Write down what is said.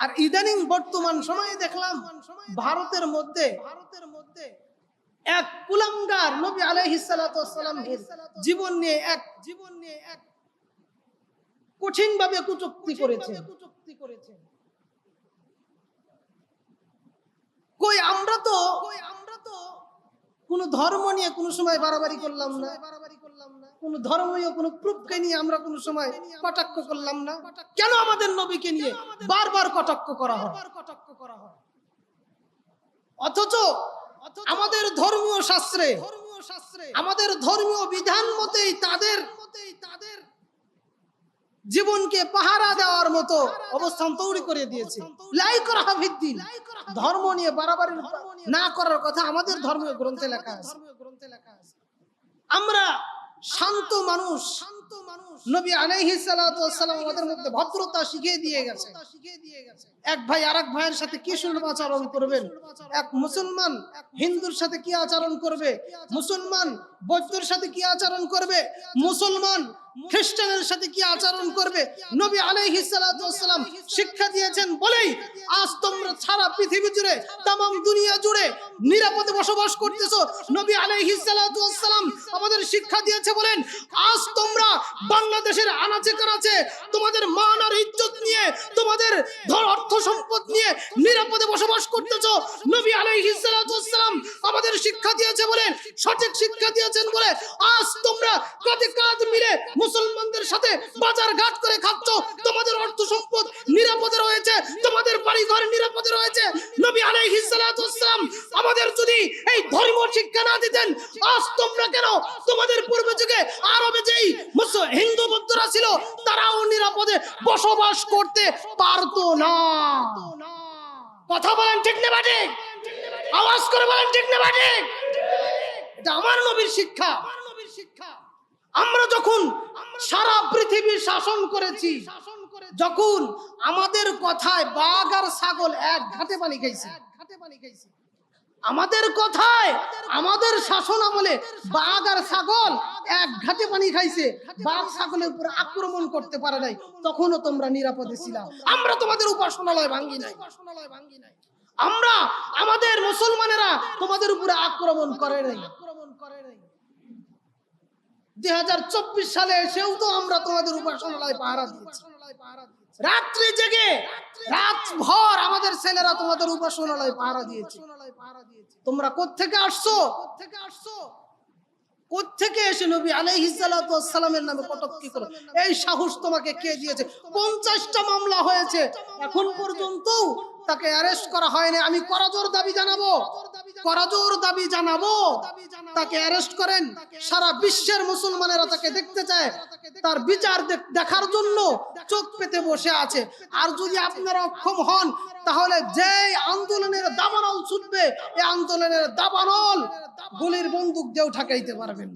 আর ইদানিং বর্তমান সময়ে দেখলাম ভারতের মধ্যে ভারতের মধ্যে এক কুলাঙ্গার নবী আলাইহিসসালাম জীবন নিয়ে এক জীবন নিয়ে এক কঠিন ভাবে কুচুক্তি করেছে কুচুক্তি করেছে কই আমরা তো কই আমরা তো কোন ধর্ম নিয়ে কোনো সময় বাড়াবাড়ি করলাম না। বাড়াবাড়ি করলাম না কোন ধর্মীয়, কোন প্রুফকে নিয়ে আমরা কোনো সময় কটাক্ষ করলাম না। কেন আমাদের নবীকে নিয়ে বারবার কটাক্ষ করা হয়? কটাক্ষ করা হয় অথচ আমাদের ধর্মীয় শাস্ত্রে ধর্মীয় শাস্ত্রে আমাদের ধর্মীয় বিধান মতেই তাদের মতেই তাদের জীবনকে পাহারা দেওয়ার মতো অবস্থান তৈরি করে দিয়েছে। লাই করা ভিত্তিন ধর্ম নিয়ে বাড়াবাড়ি না করার কথা আমাদের ধর্মীয় গ্রন্থে লেখা আছে। আমরা শান্ত মানুষ। শান্ত মানুষ নবী আলাইহিস সালাতু ওয়াসসালাম আমাদের মধ্যে ভদ্রতা শিখিয়ে দিয়ে গেছে। এক ভাই আরেক ভাইয়ের সাথে কি সুলভ আচরণ করবেন? এক মুসলমান হিন্দুর সাথে কি আচরণ করবে? মুসলমান বৌদ্ধর সাথে কি আচরণ করবে? মুসলমান খ্রিস্টানের সাথে কি আচরণ করবে? নবী আলাইহি সালাতু ওয়াসসালাম শিক্ষা দিয়েছেন বলেই আজ তোমরা সারা পৃথিবী জুড়ে তাম দুনিয়া জুড়ে নিরাপদে বসবাস করতেছো। নবী আলাইহি সালাতু ওয়াসসালাম আমাদের শিক্ষা দিয়েছে বলেন আজ তোমরা বাংলাদেশের আনাচে কানাচে তোমাদের মান আর ইজ্জত নিয়ে তোমাদের ধর অর্থ সম্পদ নিয়ে নিরাপদে বসবাস করতেছো। নবী আলাইহিস আমাদের শিক্ষা দিয়েছে বলেন সঠিক শিক্ষা দিয়েছেন বলে, আজ তোমরা কাঁধে কাঁধ মিলে মুসলমানদের সাথে বাজার ঘাট করে খাচ্ছ। তোমাদের অর্থ সম্পদ নিরাপদে রয়েছে, তোমাদের বাড়ি ঘর নিরাপদে রয়েছে। নবী আলাইহিস সালাতু আমাদের যদি এই ধর্ম শিক্ষা না দিতেন, আজ তোমরা কেন তোমাদের পূর্বে যুগে আরবে যেই হিন্দু বৌদ্ধরা ছিল, তারাও নিরাপদে বসবাস করতে পারতো না। কথা বলেন ঠিক না বাটে আওয়াজ করে বলেন ঠিক না বাটে এটা আমার নবীর শিক্ষা। আমার নবীর শিক্ষা আমরা যখন সারা পৃথিবী শাসন করেছি, যখন আমাদের কথায় বাঘ আর ছাগল এক ঘাটে পানি খাইছে, আমাদের কথায়, আমাদের শাসন আমলে বাঘ আর ছাগল এক ঘাটে পানি খাইছে, বাঘ ছাগলের উপর আক্রমণ করতে পারে নাই, তখনও তোমরা নিরাপদে ছিলাম আমরা তোমাদের উপাসনালয় ভাঙ্গি নাই। উপাসনালয় ভাঙ্গি নাই আমরা আমাদের মুসলমানেরা তোমাদের উপরে আক্রমণ করে নাই। আক্রমণ করে নাই দুই হাজার চব্বিশ সালে এসেও তো আমরা তোমাদের উপাসনালয় পাহারা দিয়েছি। রাত্রি জেগে রাত ভর আমাদের ছেলেরা তোমাদের উপাসনালয় পাহারা দিয়েছে। তোমরা কোত্থেকে আসছো কোত্থেকে আসছো? কোত্থেকে এসে নবী আলাইহিস সালাতু ওয়াস সালামের নামে কটূক্তি করো এই সাহস তোমাকে কে দিয়েছে? পঞ্চাশটা মামলা হয়েছে। এখন পর্যন্ত তাকে অ্যারেস্ট করা হয়নি। আমি করাজোর দাবি জানাব। করাজোর দাবি জানাব। তাকে অ্যারেস্ট করেন। সারা বিশ্বের মুসলমানেরা তাকে দেখতে চায়। তার বিচার দেখ- দেখার জন্য চোখ পেতে বসে আছে। আর যদি আপনারা অক্ষম হন, তাহলে যে আন্দোলনের দাবানল ছুটবে এ আন্দোলনের দাবানল। গুলির বন্দুক দিয়েও ঠাকাইতে পারবেন